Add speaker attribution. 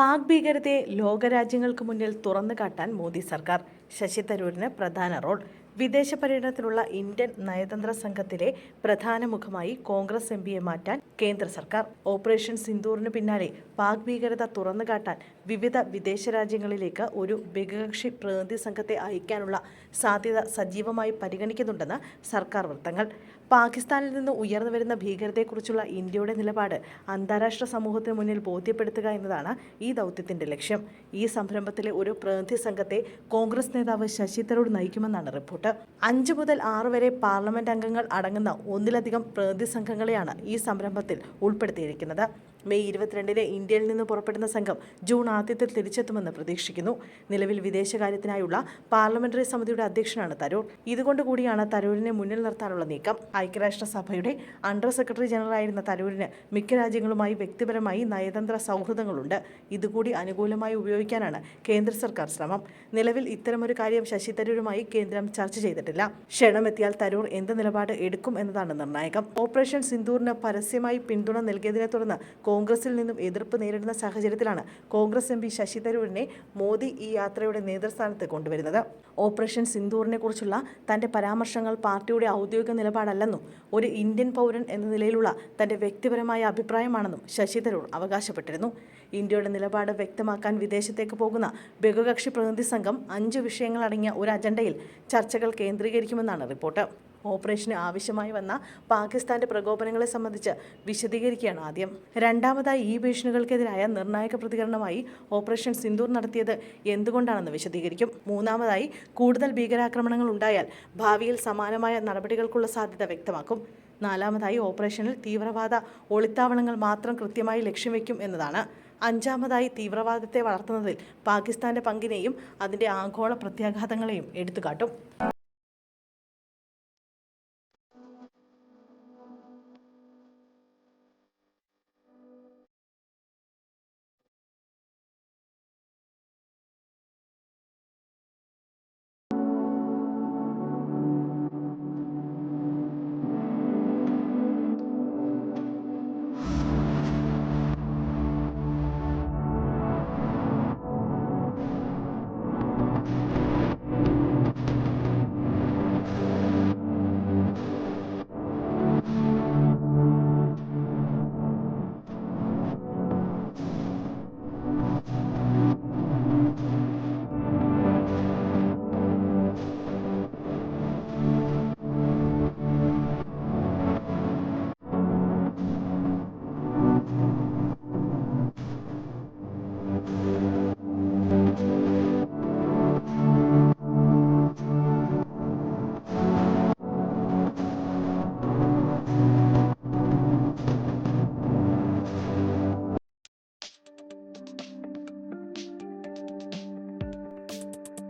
Speaker 1: പാക് ഭീകരതയെ ലോകരാജ്യങ്ങൾക്ക് മുന്നിൽ തുറന്നു കാട്ടാൻ മോദി സർക്കാർ. ശശി തരൂരിന് പ്രധാന റോൾ. വിദേശ പര്യടനത്തിലുള്ള ഇന്ത്യൻ നയതന്ത്ര സംഘത്തിലെ പ്രധാന മുഖമായി കോൺഗ്രസ് എം പിയെ മാറ്റാൻ കേന്ദ്ര സർക്കാർ. ഓപ്പറേഷൻ സിന്ദൂറിന് പിന്നാലെ പാക് ഭീകരത തുറന്നു കാട്ടാൻ വിവിധ വിദേശ രാജ്യങ്ങളിലേക്ക് ഒരു ബഹുകക്ഷി പ്രതിനിധി സംഘത്തെ അയക്കാനുള്ള സാധ്യത സജീവമായി പരിഗണിക്കുന്നുണ്ടെന്ന് സർക്കാർ വൃത്തങ്ങൾ. പാകിസ്ഥാനിൽ നിന്ന് ഉയർന്നു വരുന്ന ഭീകരതയെക്കുറിച്ചുള്ള ഇന്ത്യയുടെ നിലപാട് അന്താരാഷ്ട്ര സമൂഹത്തിന് മുന്നിൽ ബോധ്യപ്പെടുത്തുക എന്നതാണ് ഈ ദൗത്യത്തിന്റെ ലക്ഷ്യം. ഈ സംരംഭത്തിലെ ഒരു പ്രതിനിധി സംഘത്തെ കോൺഗ്രസ് നേതാവ് ശശി തരൂർ നയിക്കുമെന്നാണ് റിപ്പോർട്ട്. അഞ്ച് മുതൽ ആറ് വരെ പാർലമെന്റ് അംഗങ്ങൾ അടങ്ങുന്ന ഒന്നിലധികം പ്രതിനിധി സംഘങ്ങളെയാണ് ഈ സംരംഭത്തിൽ ഉൾപ്പെടുത്തിയിരിക്കുന്നത്. മെയ് ഇരുപത്തിരണ്ടിന് ഇന്ത്യയിൽ നിന്ന് പുറപ്പെടുന്ന സംഘം ജൂൺ ആദ്യത്തിൽ തിരിച്ചെത്തുമെന്ന് പ്രതീക്ഷിക്കുന്നു. നിലവിൽ വിദേശകാര്യത്തിനായുള്ള പാർലമെന്ററി സമിതിയുടെ അധ്യക്ഷനാണ് തരൂർ. ഇതുകൊണ്ട് കൂടിയാണ് തരൂരിനെ മുന്നിൽ നിർത്താനുള്ള നീക്കം. ഐക്യരാഷ്ട്രസഭയുടെ അണ്ടർ സെക്രട്ടറി ജനറൽ ആയിരുന്ന തരൂരിന് മിക്ക രാജ്യങ്ങളുമായി വ്യക്തിപരമായി നയതന്ത്ര സൗഹൃദങ്ങളുണ്ട്. ഇതുകൂടി അനുകൂലമായി ഉപയോഗിക്കാനാണ് കേന്ദ്ര സർക്കാർ ശ്രമം. നിലവിൽ ഇത്തരമൊരു കാര്യം ശശി തരൂരുമായി കേന്ദ്രം ചർച്ച ചെയ്തിട്ടില്ല. ക്ഷണമെത്തിയാൽ തരൂർ എന്ത് നിലപാട് എടുക്കും എന്നതാണ് നിർണായകം. ഓപ്പറേഷൻ സിന്ദൂറിന് പരസ്യമായി പിന്തുണ നൽകിയതിനെ തുടർന്ന് കോൺഗ്രസിൽ നിന്നും എതിർപ്പ് നേരിടുന്ന സാഹചര്യത്തിലാണ് കോൺഗ്രസ് എം പി ശശി തരൂരിനെ മോദി ഈ യാത്രയുടെ നേതൃസ്ഥാനത്ത് കൊണ്ടുവരുന്നത്. ഓപ്പറേഷൻ സിന്ദൂറിനെ കുറിച്ചുള്ള തന്റെ പരാമർശങ്ങൾ പാർട്ടിയുടെ ഔദ്യോഗിക നിലപാടല്ലെന്നും ഒരു ഇന്ത്യൻ പൗരൻ എന്ന നിലയിലുള്ള തന്റെ വ്യക്തിപരമായ അഭിപ്രായമാണെന്നും ശശി തരൂർ അവകാശപ്പെട്ടിരുന്നു. ഇന്ത്യയുടെ നിലപാട് വ്യക്തമാക്കാൻ വിദേശത്തേക്ക് പോകുന്ന ബഹുകക്ഷി പ്രതിനിധി സംഘം അഞ്ച് വിഷയങ്ങളടങ്ങിയ ഒരു അജണ്ടയിൽ ചർച്ചകൾ കേന്ദ്രീകരിക്കുമെന്നാണ് റിപ്പോർട്ട്. ഓപ്പറേഷന് ആവശ്യമായി വന്ന പാകിസ്ഥാന്റെ പ്രകോപനങ്ങളെ സംബന്ധിച്ച് വിശദീകരിക്കുകയാണ് ആദ്യം. രണ്ടാമതായി ഈ ഭീഷണികൾക്കെതിരായ നിർണായക പ്രതികരണമായി ഓപ്പറേഷൻ സിന്ദൂർ നടത്തിയത് എന്തുകൊണ്ടാണെന്ന് വിശദീകരിക്കും. മൂന്നാമതായി കൂടുതൽ ഭീകരാക്രമണങ്ങൾ ഉണ്ടായാൽ ഭാവിയിൽ സമാനമായ നടപടികൾക്കുള്ള സാധ്യത വ്യക്തമാക്കും. നാലാമതായി ഓപ്പറേഷനിൽ തീവ്രവാദ ഒളിത്താവളങ്ങൾ മാത്രം കൃത്യമായി ലക്ഷ്യം വയ്ക്കും എന്നതാണ്. അഞ്ചാമതായി തീവ്രവാദത്തെ വളർത്തുന്നതിൽ പാകിസ്ഥാന്റെ പങ്കിനെയും അതിന്റെ ആഗോള പ്രത്യാഘാതങ്ങളെയും എടുത്തുകാട്ടും.